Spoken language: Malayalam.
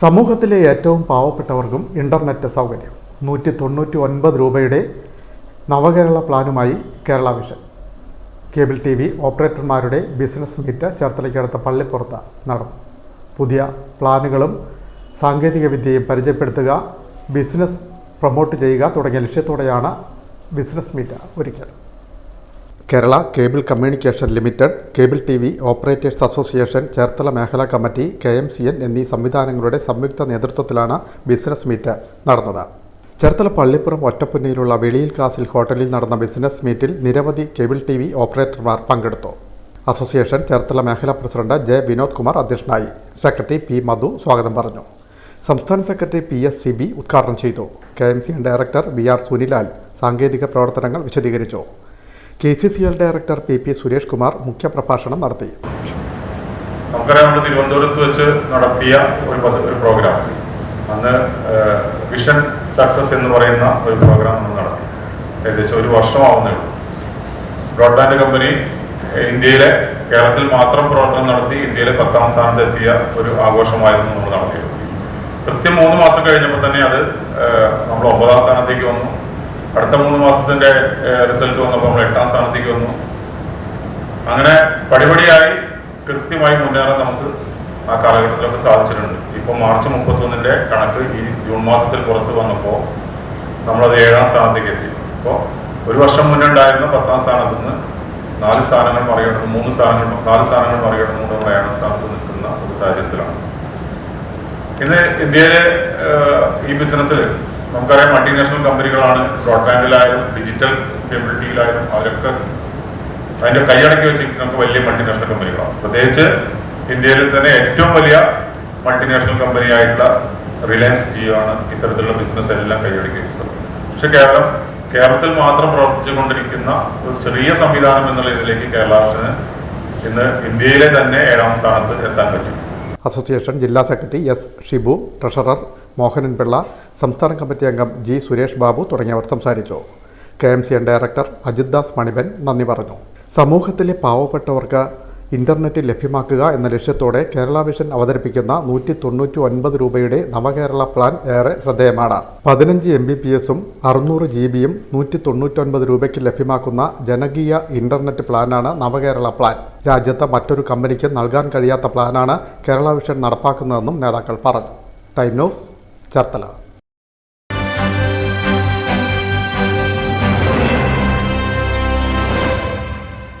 സമൂഹത്തിലെ ഏറ്റവും പാവപ്പെട്ടവർക്കും ഇന്റർനെറ്റ് സൗകര്യം. നൂറ്റി തൊണ്ണൂറ്റി ഒൻപത് രൂപയുടെ Navakerala പ്ലാനുമായി Kerala vision. Cable T V ഓപ്പറേറ്റർമാരുടെ business meet ചേർത്തലയ്ക്കടുത്ത പള്ളിപ്പുറത്ത് നടന്നു. പുതിയ പ്ലാനുകളും സാങ്കേതികവിദ്യയും പരിചയപ്പെടുത്തുക ബിസിനസ് പ്രൊമോട്ട് ചെയ്യുക തുടങ്ങിയ ലക്ഷ്യത്തോടെയാണ് ബിസിനസ് മീറ്റ് ഒരുക്കിയത്. Kerala cable communication limited cable T V operators association Cherthala മേഖലാ committee K M C N എന്നീ സംവിധാനങ്ങളുടെ സംയുക്ത നേതൃത്വത്തിലാണ് ബിസിനസ് മീറ്റ് നടന്നത്. ചേർത്തല പള്ളിപ്പുറം ഒറ്റപ്പുന്നയിലുള്ള വെളിയിൽ കാസിൽ ഹോട്ടലിൽ നടന്ന ബിസിനസ് മീറ്റിൽ നിരവധി കേബിൾ ടി വി ഓപ്പറേറ്റർമാർ പങ്കെടുത്തു. അസോസിയേഷൻ ചേർത്തല മേഖലാ പ്രസിഡന്റ് ജെ വിനോദ് കുമാർ അധ്യക്ഷനായി. സെക്രട്ടറി പി മധു സ്വാഗതം പറഞ്ഞു. സംസ്ഥാന secretary P S C B ഉദ്ഘാടനം ചെയ്തു. K M C director V R Sunilal സാങ്കേതിക പ്രവർത്തനങ്ങൾ വിശദീകരിച്ചു. K C C L director P P Suresh Kumar മുഖ്യപ്രഭാഷണം നടത്തി. നമുക്കറിയാം നമ്മൾ തിരുവനന്തപുരത്ത് വെച്ച് നടത്തിയ ഒരു ഒരു പ്രോഗ്രാം അന്ന് വിഷൻ സക്സസ് എന്ന് പറയുന്ന ഒരു പ്രോഗ്രാം നമ്മൾ നടത്തി. ഏകദേശം ഒരു വർഷമാവുന്നേ ഉള്ളൂ. ബ്രോഡ്ബാൻഡ് കമ്പനി ഇന്ത്യയിലെ കേരളത്തിൽ മാത്രം പ്രവർത്തനം നടത്തി ഇന്ത്യയിലെ പത്താം സ്ഥാനത്ത് എത്തിയ ഒരു ആഘോഷമായിരുന്നു നമ്മൾ നടത്തിയത്. കൃത്യം മൂന്ന് മാസം കഴിഞ്ഞപ്പോൾ തന്നെ അത് നമ്മൾ ഒമ്പതാം സ്ഥാനത്തേക്ക് വന്നു. അടുത്ത മൂന്ന് മാസത്തിന്റെ റിസൾട്ട് വന്നപ്പോൾ നമ്മൾ എട്ടാം സ്ഥാനത്തേക്ക് വന്നു. അങ്ങനെ പടിപടിയായി കൃത്യമായി മുന്നേറാൻ നമുക്ക് ആ കാലഘട്ടത്തിലൊക്കെ സാധിച്ചിട്ടുണ്ട്. ഇപ്പൊ മാർച്ച് മുപ്പത്തൊന്നിന്റെ കണക്ക് ഈ ജൂൺ മാസത്തിൽ പുറത്ത് വന്നപ്പോൾ നമ്മളത് ഏഴാം സ്ഥാനത്തേക്ക് എത്തി. അപ്പോൾ ഒരു വർഷം മുന്നേ ഉണ്ടായിരുന്ന പത്താം സ്ഥാനത്ത് നിന്ന് നാല് സ്ഥാനങ്ങൾ മറികടന്ന് മൂന്ന് സ്ഥാനങ്ങൾ നാല് സ്ഥാനങ്ങൾ മറികടന്നുകൊണ്ട് നമ്മൾ ഏഴാം സ്ഥാനത്ത് നിൽക്കുന്ന ഒരു സാഹചര്യത്തിലാണ്. ഇന്ന് ഇന്ത്യയിലെ ഈ ബിസിനസ്സിൽ നമുക്കറിയാം മൾട്ടിനാഷണൽ കമ്പനികളാണ് ബ്രോഡ്ബാൻഡിലായാലും ഡിജിറ്റൽ കേബിലിറ്റിയിലായാലും അവരൊക്കെ അതിന്റെ കൈയടക്കി വെച്ചിട്ട് നമുക്ക് വലിയ മൾട്ടിനാഷണൽ കമ്പനികളാണ് പ്രത്യേകിച്ച് ഇന്ത്യയിൽ തന്നെ ഏറ്റവും വലിയ മൾട്ടിനാഷണൽ കമ്പനിയായിട്ടുള്ള റിലയൻസ് ജിയോ ആണ് ഇത്തരത്തിലുള്ള ബിസിനസ് എല്ലാം കൈയടക്കി വെച്ചത് പക്ഷെ കേരളം കേരളത്തിൽ മാത്രം പ്രവർത്തിച്ചുകൊണ്ടിരിക്കുന്ന ഒരു ചെറിയ സംവിധാനം എന്നുള്ള ഇതിലേക്ക് കേരള ഇന്ന് ഇന്ത്യയിലെ തന്നെ ഏഴാം സ്ഥാനത്ത് എത്താൻ പറ്റും. അസോസിയേഷൻ ജില്ലാ secretary S Shibu treasurer Mohanan Pillai സംസ്ഥാന കമ്മിറ്റി അംഗം ജി സുരേഷ് ബാബു തുടങ്ങിയവർ സംസാരിച്ചു. K M C N director Ajith Das മണിബൻ നന്ദി പറഞ്ഞു. സമൂഹത്തിലെ പാവപ്പെട്ടവർക്ക് ഇന്റർനെറ്റ് ലഭ്യമാക്കുക എന്ന ലക്ഷ്യത്തോടെ കേരള വിഷൻ അവതരിപ്പിക്കുന്ന നൂറ്റി തൊണ്ണൂറ്റി ഒൻപത് രൂപയുടെ നവകേരള പ്ലാൻ ഏറെ ശ്രദ്ധേയമാണ്. പതിനഞ്ച് എം ബി പി എസും അറുന്നൂറ് ജി ബിയും നൂറ്റി തൊണ്ണൂറ്റൊൻപത് രൂപയ്ക്ക് ലഭ്യമാക്കുന്ന ജനകീയ ഇന്റർനെറ്റ് പ്ലാനാണ് നവകേരള പ്ലാൻ. രാജ്യത്തെ മറ്റൊരു കമ്പനിക്ക് നൽകാൻ കഴിയാത്ത പ്ലാനാണ് കേരള വിഷൻ നടപ്പാക്കുന്നതെന്നും നേതാക്കൾ പറഞ്ഞു. Time news Cherthala.